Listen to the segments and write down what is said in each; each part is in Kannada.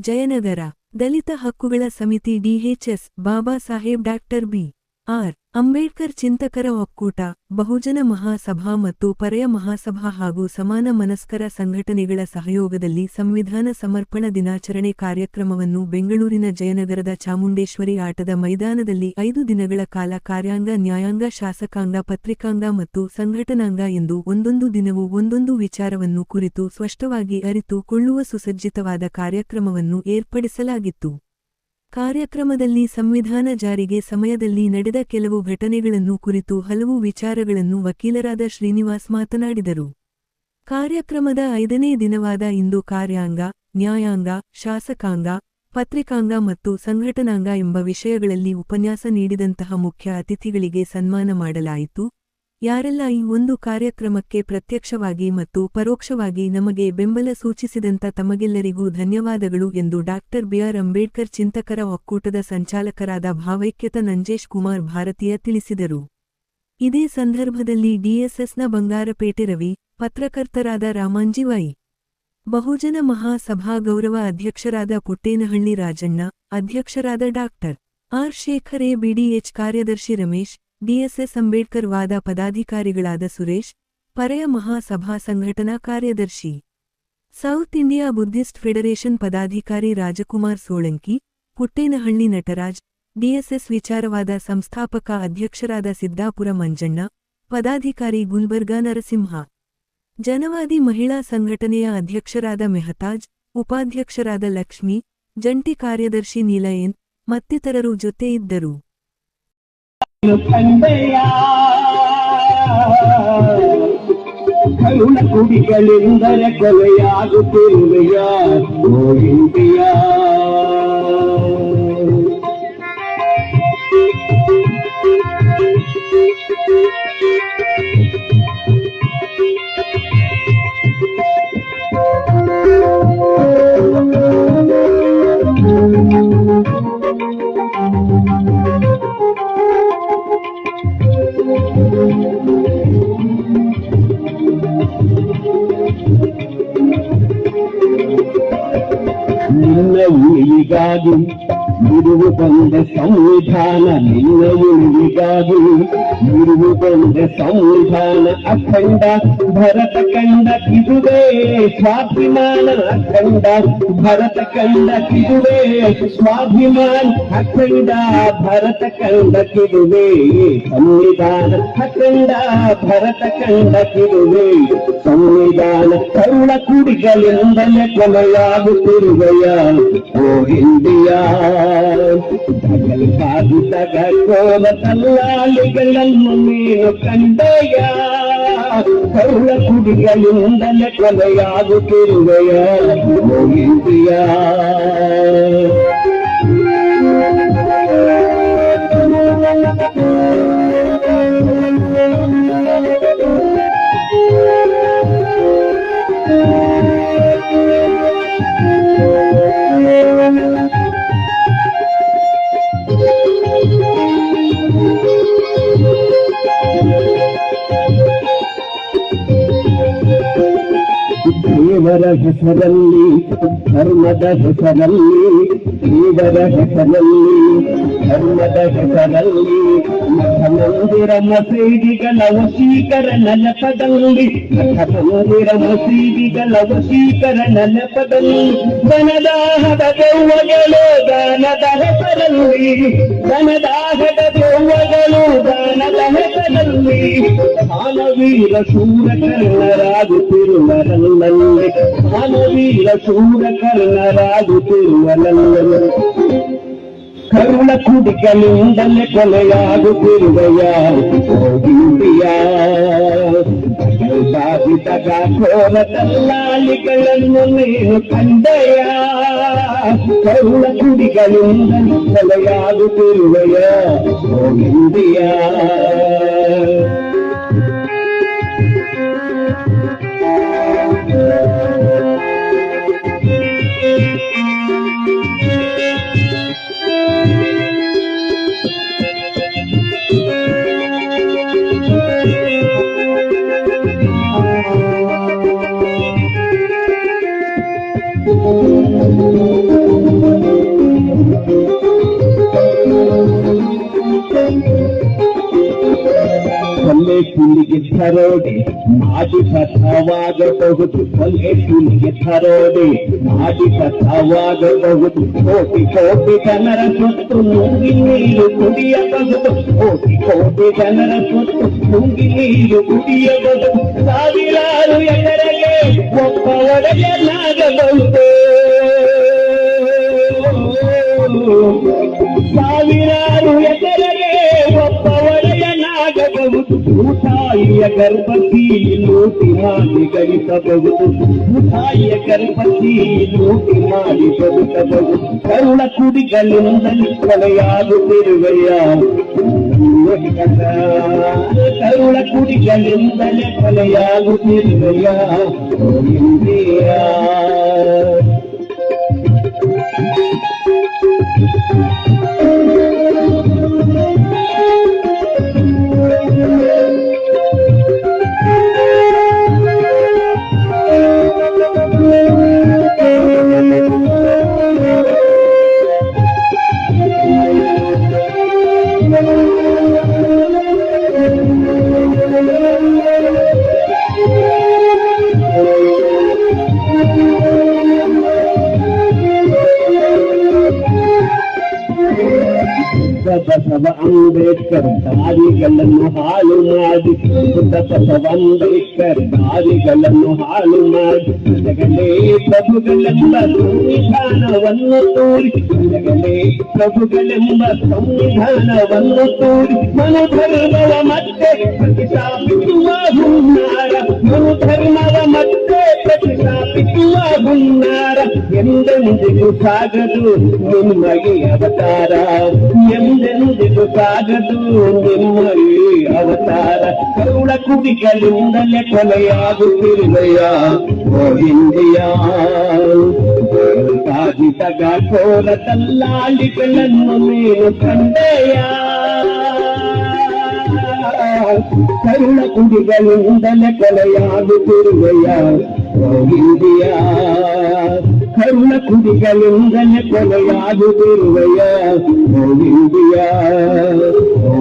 ಜಯನಗರ ದಲಿತ ಹಕ್ಕುಗಳ ಸಮಿತಿ DHS Baba Saheb doctor B R. Ambedkar ಚಿಂತಕರ ಒಕ್ಕೂಟ, ಬಹುಜನ ಮಹಾಸಭಾ ಮತ್ತು ಪರೆಯ ಮಹಾಸಭಾ ಹಾಗೂ ಸಮಾನ ಮನಸ್ಕರ ಸಂಘಟನೆಗಳ ಸಹಯೋಗದಲ್ಲಿ ಸಂವಿಧಾನ ಸಮರ್ಪಣ ದಿನಾಚರಣೆ ಕಾರ್ಯಕ್ರಮವನ್ನು ಬೆಂಗಳೂರಿನ ಜಯನಗರದ ಚಾಮುಂಡೇಶ್ವರಿ ಆಟದ ಮೈದಾನದಲ್ಲಿ ಐದು ದಿನಗಳ ಕಾಲ ಕಾರ್ಯಾಂಗ, ನ್ಯಾಯಾಂಗ, ಶಾಸಕಾಂಗ, ಪತ್ರಿಕಾಂಗ ಮತ್ತು ಸಂಘಟನಾಂಗ ಎಂದು ಒಂದೊಂದು ದಿನವೂ ಒಂದೊಂದು ವಿಚಾರವನ್ನು ಕುರಿತು ಸ್ಪಷ್ಟವಾಗಿ ಅರಿತು ಕೊಳ್ಳುವ ಸುಸಜ್ಜಿತವಾದ ಕಾರ್ಯಕ್ರಮವನ್ನು ಏರ್ಪಡಿಸಲಾಗಿತ್ತು. ಕಾರ್ಯಕ್ರಮದಲ್ಲಿ ಸಂವಿಧಾನ ಜಾರಿಗೆ ಸಮಯದಲ್ಲಿ ನಡೆದ ಕೆಲವು ಘಟನೆಗಳನ್ನು ಕುರಿತು ಹಲವು ವಿಚಾರಗಳನ್ನು ವಕೀಲರಾದ ಶ್ರೀನಿವಾಸ್ ಮಾತನಾಡಿದರು. ಕಾರ್ಯಕ್ರಮದ ಐದನೇ ದಿನವಾದ ಇಂದು ಕಾರ್ಯಾಂಗ, ನ್ಯಾಯಾಂಗ, ಶಾಸಕಾಂಗ, ಪತ್ರಿಕಾಂಗ ಮತ್ತು ಸಂಘಟನಾಂಗ ಎಂಬ ವಿಷಯಗಳಲ್ಲಿ ಉಪನ್ಯಾಸ ನೀಡಿದಂತಹ ಮುಖ್ಯ ಅತಿಥಿಗಳಿಗೆ ಸನ್ಮಾನ ಮಾಡಲಾಯಿತು. ಯಾರೆಲ್ಲ ಈ ಒಂದು ಕಾರ್ಯಕ್ರಮಕ್ಕೆ ಪ್ರತ್ಯಕ್ಷವಾಗಿ ಮತ್ತು ಪರೋಕ್ಷವಾಗಿ ನಮಗೆ ಬೆಂಬಲ ಸೂಚಿಸಿದಂತ ತಮಗೆಲ್ಲರಿಗೂ ಧನ್ಯವಾದಗಳು ಎಂದು ಡಾಕ್ಟರ್ ಬಿಆರ್ ಅಂಬೇಡ್ಕರ್ ಚಿಂತಕರ ಒಕ್ಕೂಟದ ಸಂಚಾಲಕರಾದ ಭಾವೈಕ್ಯತ ನಂಜೇಶ್ ಕುಮಾರ್ ಭಾರತೀಯ ತಿಳಿಸಿದರು. ಇದೇ ಸಂದರ್ಭದಲ್ಲಿ ಡಿಎಸ್ಎಸ್ನ ಬಂಗಾರಪೇಟೆ ರವಿ, ಪತ್ರಕರ್ತರಾದ ರಾಮಾಂಜಿವಾಯಿ ಬಹುಜನ ಮಹಾಸಭಾ ಗೌರವ ಅಧ್ಯಕ್ಷರಾದ ಪುಟ್ಟೇನಹಳ್ಳಿ ರಾಜಣ್ಣ, ಅಧ್ಯಕ್ಷರಾದ ಡಾಕ್ಟರ್ ಆರ್. ಶೇಖರ್, ಬಿಡಿಎಚ್ ಕಾರ್ಯದರ್ಶಿ ರಮೇಶ್ ಡಿಎಸ್ಎಸ್ ಅಂಬೇಡ್ಕರ್ ವಾದ ಪದಾಧಿಕಾರಿಗಳಾದ ಸುರೇಶ್, ಪರೆಯ ಮಹಾಸಭಾ ಸಂಘಟನಾ ಕಾರ್ಯದರ್ಶಿ. ಸೌತ್ ಇಂಡಿಯಾ ಬುದ್ಧಿಸ್ಟ್ ಫೆಡರೇಷನ್ ಪದಾಧಿಕಾರಿ ರಾಜಕುಮಾರ್ ಸೋಳಂಕಿ, ಪುಟ್ಟೇನಹಳ್ಳಿ ನಟರಾಜ್, ಡಿಎಸ್ಎಸ್ ವಿಚಾರವಾದ ಸಂಸ್ಥಾಪಕ ಅಧ್ಯಕ್ಷರಾದ ಸಿದ್ದಾಪುರ ಮಂಜಣ್ಣ, ಪದಾಧಿಕಾರಿ ಗುಲ್ಬರ್ಗಾ ನರಸಿಂಹ. ಜನವಾದಿ ಮಹಿಳಾ ಸಂಘಟನೆಯ ಅಧ್ಯಕ್ಷರಾದ ಮೆಹತಾಜ್, ಉಪಾಧ್ಯಕ್ಷರಾದ ಲಕ್ಷ್ಮಿ, ಜಂಟಿ ಕಾರ್ಯದರ್ಶಿ ನೀಲಯನ್, ಮತ್ತಿತರರು ಜೊತೆ ಇದ್ದರು ಕರುಣ ಕುಡಿಗಳೆಂದರೆ ಕೊಲೆಯಾಗುತ್ತಿರುವೆಯ ಓ النبي قادم ಉಳಿಗಾಗಿ ಬಿಡುವು ಬಂದ ಸಂವಿಧಾನ ನಿನ್ನ ಉಳಿಗಾಗಿ ಬಿಡುವು ಬಂದ ಸಂವಿಧಾನ ಅಖಂಡ ಭರತ ಕಂಡ ಕಿದುವೆ ಸ್ವಾಭಿಮಾನ ಅಖಂಡ ಭರತ ಕಂಡ ಕಿದುವೆ ಸ್ವಾಭಿಮಾನ ಅಖಂಡ ಭರತ ಕಂಡ ಕಿದುವೆ ಸಂವಿಧಾನ ಅಖಂಡ ಭರತ ಕಂಡ ಕಿದುವೆ ಸಂವಿಧಾನ ಕರುಣ ಕುಡಿಗಳಿಂದಲೇ ಕೊಲೆಯಾಗುತ್ತಿರುವೆಯ ಓ ಇಂಡಿಯಾ ತಗಲ್ ಕಾದು ತಗೋಲ ತಲ್ಲಾಳಿಗಳನ್ನು ನೀನು ಕಂಡೆಯ ಕರುಣ ಕುಡಿಗಳಿಂದಲೇ ಕೊಲೆಯಾಗುತ್ತಿರುವೆಯ ಓ ಇಂಡಿಯಾ ದೇವರ ಹೆಸರಲ್ಲಿ ಧರ್ಮದ ಹೆಸರಲ್ಲಿ ದೇವರ ಹೆಸರಲ್ಲಿ ಧರ್ಮದ ಹೆಸರಲ್ಲಿ ಮಠ ಮಂದಿರ ಮಸೀದಿಗಳ ವಶೀಕರಣ ನೆಪದಲ್ಲಿ ಮಠ ಮಂದಿರ ಮಸೀದಿಗಳ ವಶೀಕರಣ ನೆಪದಲ್ಲಿ ದನದಾಹದ ದೆವ್ವಗಳು ದಾನದ ಹೆಸರಲ್ಲಿ ದನದಾಹದ ದೆವ್ವಗಳು ದಾನದ ಹೆಸರಲ್ಲಿ ಮಾನವೀರ ಶೂರ ಕರ್ಣರಾಗುತ್ತಿರುವರಲ್ಲಲ್ಲಿ ಮಾನವೀರ ಶೂರ ಕರ್ಣರಾಗುತ್ತಿರುವರಲ್ಲಲ್ಲಿ ಕರುಣ ಕುಡಿಗಳಿಂದಲೇ ಕೊಲೆಯಾಗುತ್ತಿರುವೆಯ ಇಂಡಿಯಾ ಬಾಧಿತಗ ಕೋಲ ದಲ್ಲಾಳಿಗಳನ್ನು ನೀನು ಕಂಡೆಯ ಕರುಣ ಕುಡಿಗಳಿಂದಲೇ ಕೊಲೆಯಾಗುತ್ತಿರುವೆಯ ಇಂಡಿಯಾ ಸುಲಿಗೆ ತರೋಡೆ ಮಾಡಿ ಕಥವಾಗಬಹುದು ಕೊಲೆ ಸುಲಿಗೆ ತರೋಡೆ ಮಾಡಿ ಕಥವಾಗಬಹುದು ಕೋಟಿ ಕೋಟಿ ಜನರ ಸುತ್ತು ನುಂಗಿ ನೀರು ಕುಡಿಯಬಹುದು ಕೋಟಿ ಕೋಟಿ ಜನರ ಸುತ್ತು ನುಂಗಿ ನೀರು ಕುಡಿಯಬಹುದು ಸಾವಿರಾರು ಎಕರೆಗೆ ಒಬ್ಬ ಒಡೆಯನಾಗಬಹುದು ಭೂತಾಯಿಯ ಗರ್ಭಸಿ ಲೂಟಿ ಮಾಡಿ ಗಳಿಸಬಹುದು ಭೂತಾಯಿಯ ಗರ್ಭಸಿ ಲೂಟಿ ಮಾಡಿ ಬದುಕಬಹುದು ಕರುಳ ಕುಡಿಗಳಿಂದಲೇ ಕೊಲೆಯಾಗುತ್ತಿರುವೆಯ ಕರುಳ ಕುಡಿಗಳಿಂದಲೇ ಕೊಲೆಯಾಗುತ್ತಿರುವೆಯ ಇಂದಿಯಾ ಬಸವ ಅಂಬೇಡ್ಕರ್ ದಾರಿಗಳನ್ನು ಹಾಳು ಮಾಡಿ ಬುದ್ಧ ಬಸವ ಅಂಬೇಡ್ಕರ್ ದಾರಿಗಳನ್ನು ಹಾಳು ಮಾಡಿ ಜಗಲೇ ಪ್ರಭುಗಳೆಂಬ ಸಂವಿಧಾನವನ್ನು ತೋರಿ ಜಗಲೇ ಪ್ರಭುಗಳೆಂಬ ಸಂವಿಧಾನವನ್ನು ತೋರಿ ಮನುಧರ್ಮವ ಮತ್ತೆ ಪ್ರತಿಷ್ಠಾಪಿಸುವ ಹುನ್ನಾರ ಮನುಧರ್ಮವ ಮತ್ತೆ ಪ್ರತಿಷ್ಠಾಪಿಸುವ ಹುನ್ನಾರ ಎಂದೆಂದಿಗೂ ಸಾಗದು ನಿಮ್ಮಗೆ ಅವತಾರ ಎಂದೆಂದಿಗೂ ಸಾಗದು ನಿಮ್ಮಗೆ ಅವತಾರ ಕರುಳ ಕುಡಿಗಳಿಂದಲೇ ಕೊಲೆಯಾಗುತ್ತಿರುವೆಯ ಓ ಇಂಡಿಯಾ ಕಾಜಿತಗ ಕೋರ ದಲ್ಲಾಳಿಗಳನ್ನು ನೀನು ಕಂಡೆಯ ಕರುಳ ಕುಡಿಗಳಿಂದಲೇ ಕೊಲೆಯಾಗುತ್ತಿರುವೆಯ ಓ ಇಂಡಿಯಾ ಕರುಳ ಕುಡಿಗಳಿಂದಲೇ ಕೊಲೆಯಾಗುತ್ತಿರುವೆಯ ಓ ಗೋವಿಂದಿಯ ಓ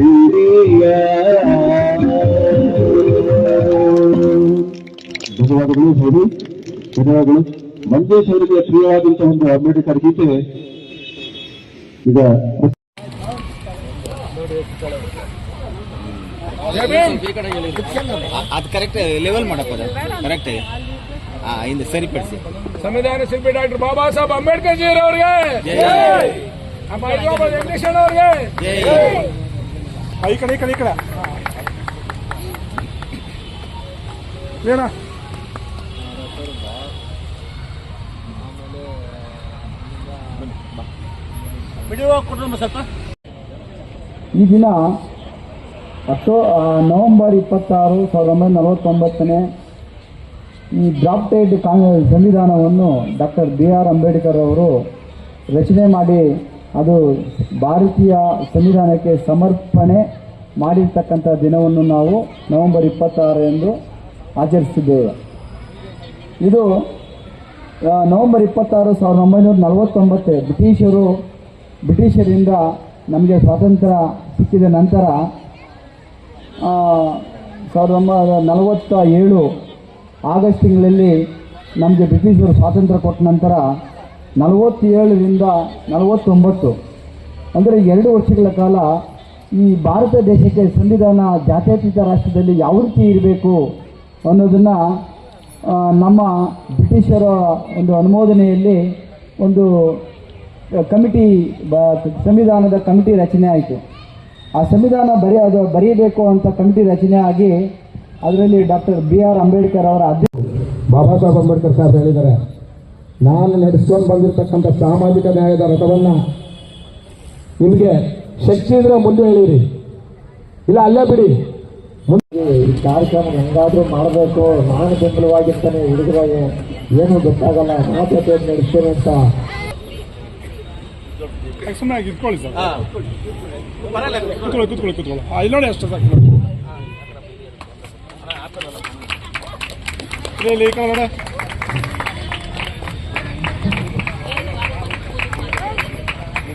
ಇಂಡಿಯಾ ಧನ್ಯವಾದಗಳು ಸೌದಿ ಧನ್ಯವಾದಗಳು. ಮಂಜೇಶ್ ಅವರಿಗೆ ಪ್ರಿಯವಾದಂತಹ ಒಂದು ಅಂಬೇಡ್ಕರ್ ಗೀತೆ ಈಗ ಅದು ಕರೆಕ್ಟ್ ಲೆವೆಲ್ ಮಾಡಪ್ಪ ಅದು. ಕರೆಕ್ಟ್ ಹಾ ಹಿಂದೆ ಸರಿಪಡಿಸಿ. ಸಂವಿಧಾನ ಶಿಲ್ಪಿ ಡಾಕ್ಟರ್ ಬಾಬಾ ಸಾಹೇಬ್ ಅಂಬೇಡ್ಕರ್ ಜಿ. ಅವರಿಗೆ ನಮ್ಮ ಹೈದರಾಬಾದ್ ಎಲೆಕ್ಷನ್ ಅವರಿಗೆ ಈ ಕಡೆ ಈ ಕಡೆ ಈ ಕಡೆ. ಏನ? ಈ ದಿನ ಅಕ್ಟೋ ನವೆಂಬರ್ ಇಪ್ಪತ್ತಾರು ಸಾವಿರದ ಒಂಬೈನೂರ ನಲವತ್ತೊಂಬತ್ತನೇ ಈ ಡ್ರಾಫ್ಟೆಡ್ ಕಾಂಗ್ರೆಸ್ ಸಂವಿಧಾನವನ್ನು ಡಾಕ್ಟರ್ ಬಿ ಆರ್ ಅಂಬೇಡ್ಕರ್ ಅವರು ರಚನೆ ಮಾಡಿ ಅದು ಭಾರತೀಯ ಸಂವಿಧಾನಕ್ಕೆ ಸಮರ್ಪಣೆ ಮಾಡಿರ್ತಕ್ಕಂಥ ದಿನವನ್ನು ನಾವು ನವೆಂಬರ್ ಇಪ್ಪತ್ತಾರು ಎಂದು ಆಚರಿಸಿದ್ದೇವೆ ಇದು ನವೆಂಬರ್ ಇಪ್ಪತ್ತಾರು ಸಾವಿರದ ಒಂಬೈನೂರ ನಲವತ್ತೊಂಬತ್ತು ಬ್ರಿಟಿಷರು, ಬ್ರಿಟಿಷರಿಂದ ನಮಗೆ ಸ್ವಾತಂತ್ರ್ಯ ಸಿಕ್ಕಿದ ನಂತರ ಸಾವಿರದ ಒಂಬೈನೂರ ನಲವತ್ತ ಏಳು ಆಗಸ್ಟ್ ತಿಂಗಳಲ್ಲಿ ನಮಗೆ ಬ್ರಿಟಿಷರು ಸ್ವಾತಂತ್ರ್ಯ ಕೊಟ್ಟ ನಂತರ ನಲವತ್ತೇಳರಿಂದ ನಲವತ್ತೊಂಬತ್ತು, ಅಂದರೆ ಎರಡು ವರ್ಷಗಳ ಕಾಲ ಈ ಭಾರತ ದೇಶಕ್ಕೆ ಸಂವಿಧಾನ ಜಾತ್ಯತೀತ ರಾಷ್ಟ್ರದಲ್ಲಿ ಯಾವ ರೀತಿ ಇರಬೇಕು ಅನ್ನೋದನ್ನು ನಮ್ಮ ಬ್ರಿಟಿಷರ ಒಂದು ಅನುಮೋದನೆಯಲ್ಲಿ ಒಂದು ಕಮಿಟಿ, ಬ- ಸಂವಿಧಾನದ ಕಮಿಟಿ ರಚನೆ ಆಯಿತು. ಆ ಸಂವಿಧಾನ ಬರೆಯೋದು ಬರೀಬೇಕು ಅಂತ ಕಮಿಟಿ ರಚನೆ ಆಗಿ ಅದರಲ್ಲಿ ಡಾಕ್ಟರ್ ಬಿ ಆರ್ ಅಂಬೇಡ್ಕರ್ ಅವರ ಅಧ್ಯಕ್ಷ ಬಾಬಾ ಸಾಹೇಬ್ ಅಂಬೇಡ್ಕರ್ ಸಾಹೇಬ್ ಹೇಳಿದ್ದಾರೆ ನಾನು ನಡೆಸ್ಕೊಂಡು ಬಂದಿರತಕ್ಕಂಥ ಸಾಮಾಜಿಕ ನ್ಯಾಯದ ರಥವನ್ನ ನಿಮಗೆ ಶಕ್ತಿ ಇದ್ರೆ ಮುಂದೆ ಹೇಳಿರಿ ಇಲ್ಲ ಅಲ್ಲೇ ಬಿಡಿ. ಮುಂದೆ ಈ ಕಾರ್ಯಕ್ರಮ ಹೆಂಗಾದ್ರೂ ಮಾಡಬೇಕು ನಾನು ಬೆಂಬಲವಾಗಿರ್ತಾನೆ ಹುಡುಗರಾಗೆ ಏನು ಗೊತ್ತಾಗಲ್ಲ ಮಾತುಕತೆ ನಡೆಸ್ತೇನೆ ಅಂತ. ಸುಮ್ಮನೆ ಇಟ್ಕೊಳ್ಳಿ ಸರ್. ಕೂತ್ಕೊಳ್ಳಿ. ಕೂತ್ಕೊಳ್ಳಿ ಕೂತ್ಕೊಳ್ಳಿ ಆ, ಇಲ್ಲಿ ನೋಡಿ ಅಷ್ಟು ಸಾಕು. ಲೇ ಲೇಟ್ ಮಾಡೋಣ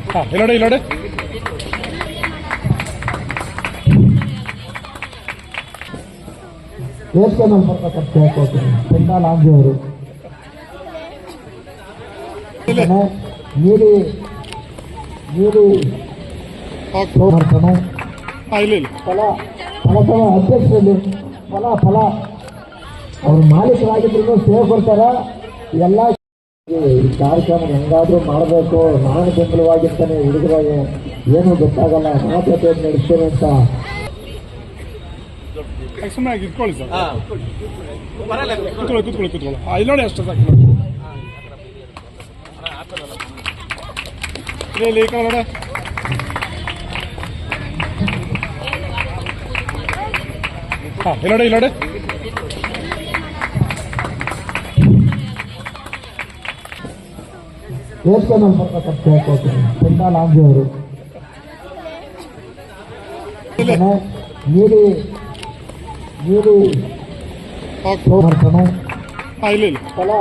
ಹಾಂ ಇಲ್ಲೋಡೆ ಇಲ್ಲೋಡೆ ದೇವಸ್ಥಾನ ಹೇಳ್ಕೊಳ್ತೀನಿ ಪೆಂಡಾ ಲಾಂಜಿಯವರು ನೀಡಿ ನೀಡಿ ಮಾಡ್ತಾನೆ ಫಲ ಫಲ ಅಧ್ಯಕ್ಷರಲ್ಲಿ ಫಲ ಫಲ ಅವ್ರ ಮಾಲೀಕರಾಗಿದ್ರು ಸೇವ್ ಕೊಡ್ತಾರ ಎಲ್ಲ ಈ ಕಾರ್ಯಕ್ರಮ ಹೆಂಗಾದ್ರೂ ಮಾಡಬೇಕು. ನಾನು ಬೆಂಬಲವಾಗಿರ್ತಾನೆ ಹುಡುಗರಾಗೆ ಏನು ಗೊತ್ತಾಗಲ್ಲ. ಮಾತುಕತೆ ನಡೆಸ್ತೇನೆ ಅಂತ. ಸುಮ್ಮನೆ ಇಟ್ಕೊಳ್ಳಿ ಸರ್. ಕೂತ್ಕೊಳ್ಳಿ ಕೂತ್ಕೊಳ್ಳಿ ಕೂತ್ಕೊಳ್ಳಿ ಆ, ಇಲ್ಲಿ ನೋಡಿ ಅಷ್ಟು ಸಾಕು ನೋಡಿ. ಇಲ್ಲಿ, ಇಲ್ಲಿ ಈ ಕಡೆ ನೋಡಿ. ಹಾ ಇಲ್ಲಿ ನೋಡಿ ಇಲ್ಲಿ ನೋಡಿ. ದೇವಸ್ಥಾನ ಸಂಪರ್ಕ ಕೇಳ್ಕೊಳ್ತೀನಿ ಪೆಂಡಾಲ್ ಆಂಜಿ ಅವರು. ನೀಡಿ ನೀಡಿ ಮಾಡ್ತಾನೆ ಫಲ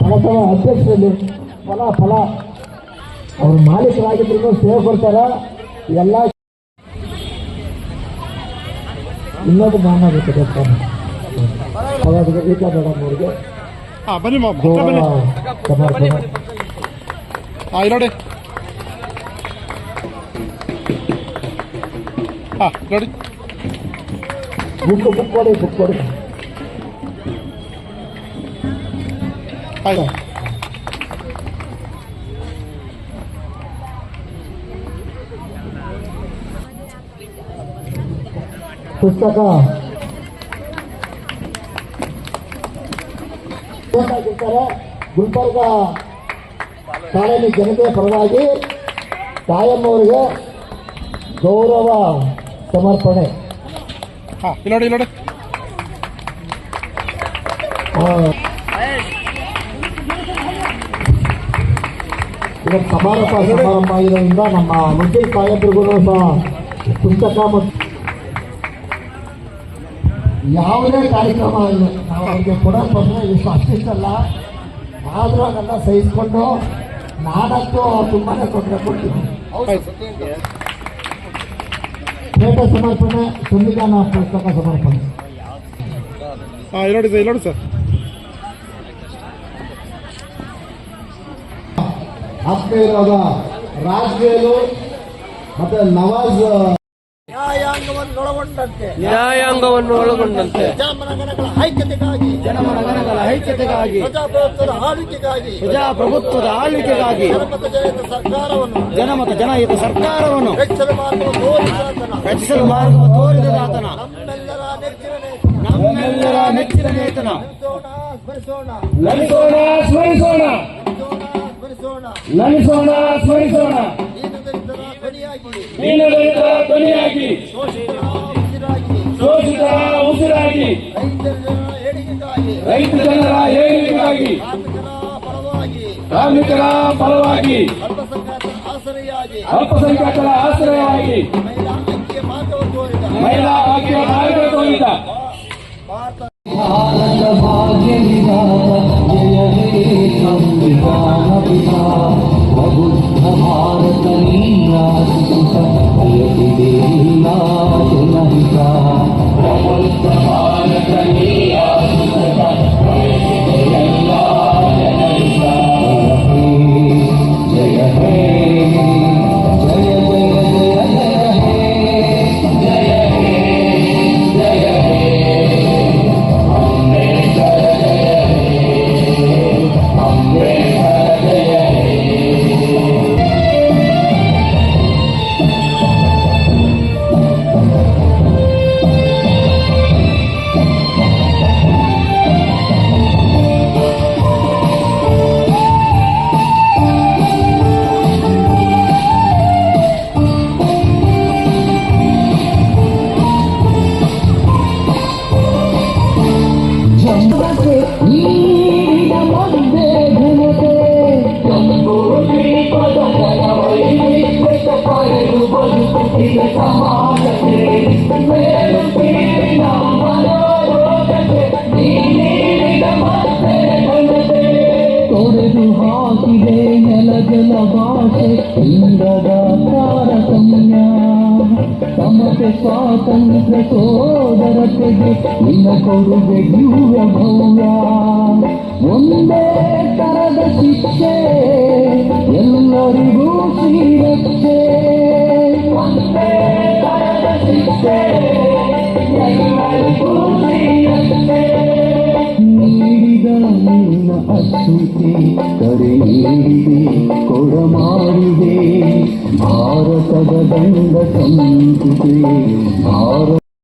ಫಲಸಭಾ ಅಧ್ಯಕ್ಷರಲ್ಲಿ ಫಲ ಫಲ. ಅವ್ರ ಮಾಲೀಕರಾಗಿದ್ರು ಸೇವೆ ಕೊಡ್ತಾರ. ಎಲ್ಲ ಇನ್ನೊಂದು ಮಾನಾಗುತ್ತೆ ದೇವಸ್ಥಾನ. ಹಾಗಾಗಿ ಗೀತಾ ಮೇಡಮ್ ಅವ್ರಿಗೆ. ಸಮರ್ಪಣೆ ഇലോട്ട് ആ ഇലോട്ട് ആയിട്ടോ పుస్తక గుల్బర్గా ಕಾಲೇಜು ಜನತೆಯ ಪರವಾಗಿ ತಾಯಮ್ಮವರಿಗೆ ಗೌರವ ಸಮರ್ಪಣೆ. ನೋಡಿ ನೋಡಿ. ಸಮಾರೋಪ ಸಮಾರಂಭ ಆಗಿರೋದ್ರಿಂದ ನಮ್ಮ ಮುಖ್ಯ ಸಾಹೇಬ್ರಿಗೂ ಸಹ ಪುಸ್ತಕ ಮತ್ತು ಯಾವುದೇ ಕಾರ್ಯಕ್ರಮ ಇಲ್ಲ. ನಾವು ಅವ್ರಿಗೆ ಕೊಡೋ ತೊಂದರೆ ಇಷ್ಟು ಅಷ್ಟಿಷ್ಟಲ್ಲ. ಆದರೂ ಅದನ್ನು ಸಹಿಸ್ಕೊಂಡು ನಾಡಕ್ಕೂ ತುಂಬಾ ತೊಂದರೆ ಕೊಡ್ತೀನಿ. ಪೇಟ ಸಮರ್ಪಣೆ ಸಂವಿಧಾನ ಪುಸ್ತಕ ಸಮರ್ಪಣೆ. ನೋಡಿ ಸರ್ ಇಲ್ಲಿ ನೋಡಿ ಸರ್. ಆತ್ಮೀಯರಾದ ರಾಜ್ವೇಲು ಮತ್ತೆ ನವಾಜ್ ನ್ಯಾಯಾಂಗವನ್ನು ಒಳಗೊಂಡಂತೆ ಜನಮನಗಳ ಐಕ್ಯತೆಗಾಗಿ ಜನಮನಗಣಗಳ ಐಕ್ಯತೆಗಾಗಿ ಪ್ರಜಾಪ್ರಭುತ್ವದ ಆಳ್ವಿಕೆಗಾಗಿ ಪ್ರಜಾಪ್ರಭುತ್ವದ ಆಳ್ವಿಕೆಗಾಗಿ ಜನಮತ ಜಯದ ಸರ್ಕಾರವನ್ನು ಜನಮತ ಜನಹಿತ ಸರ್ಕಾರವನ್ನು ರಕ್ಷಣೆ ಮಾರ್ಗವ ತೋರಿದಾತನ. ರಚಿಸಲು ಮಾರ್ಗವ ತೋರಿದಾತನ. ನಮ್ಮೆಲ್ಲರ ನೆಚ್ಚಿನ ನೇತನ. ನಮ್ಮೆಲ್ಲರ ನೆಚ್ಚಿನ ನೇತನ. ಸ್ಮರಿಸೋಣ. ಲಲಿಸೋಣ ಸ್ಮರಿಸೋಣ. ಲಲಿಸೋಣ ಸ್ಮರಿಸೋಣ. ಧ್ವನಿಯಾಗಿ. ದೀನದಲಿತರ ಧ್ವನಿಯಾಗಿ. ಶೋಷಿತರ ಉಸಿರಾಗಿ ಶೋಷಿತರ ಉಸಿರಾಗಿ ರೈತರ ಜನರ ಏಳಿಗೆಗಾಗಿ ರೈತ ಜನರ ಏಳಿಗೆಗಾಗಿ ಕಾರ್ಮಿಕರ ಪರವಾಗಿ ಕಾರ್ಮಿಕರ ಪರವಾಗಿ ಅಲ್ಪಸಂಖ್ಯಾತರ ಆಸರೆಯಾಗಿ ಅಲ್ಪಸಂಖ್ಯಾತರ ಆಶ್ರಯವಾಗಿ ಮಹಿಳಾ ಐಕ್ಯ ಮಾರ್ಗವನ್ನು ತೋರಿದ ಮಹಿಳಾ ಭಾಗ್ಯ ಮಾರ್ಗ ತೋರಿದ ಭಾರತ Oh, ಸ್ವಾತಂತ್ರ್ಯ ಸೋದರತೆಗೆ ನಿನ್ನ ಕೊಡುಗೆ ದಿವ್ಯ ಭವ್ಯ ಒಂದೇ ತರದ ಶಿಕ್ಷೆ, ಎಲ್ಲರಿಗೂ ಶ್ರೀರಕ್ಷೆ. ಒಂದೇ ತರದ ಶಿಕ್ಷೆ, ಎಲ್ಲರಿಗೂ ಶ್ರೀರಕ್ಷೆ. ನಿನ್ನ ಅಸ್ಮಿತೆ ಕರೆ ನೀಡಿದೆ ಕೊಡಮಾಡಿದೆ ಭಾರತದ ದಂಡ ಸಂಸ್ಕೃತಿ ಭಾರತ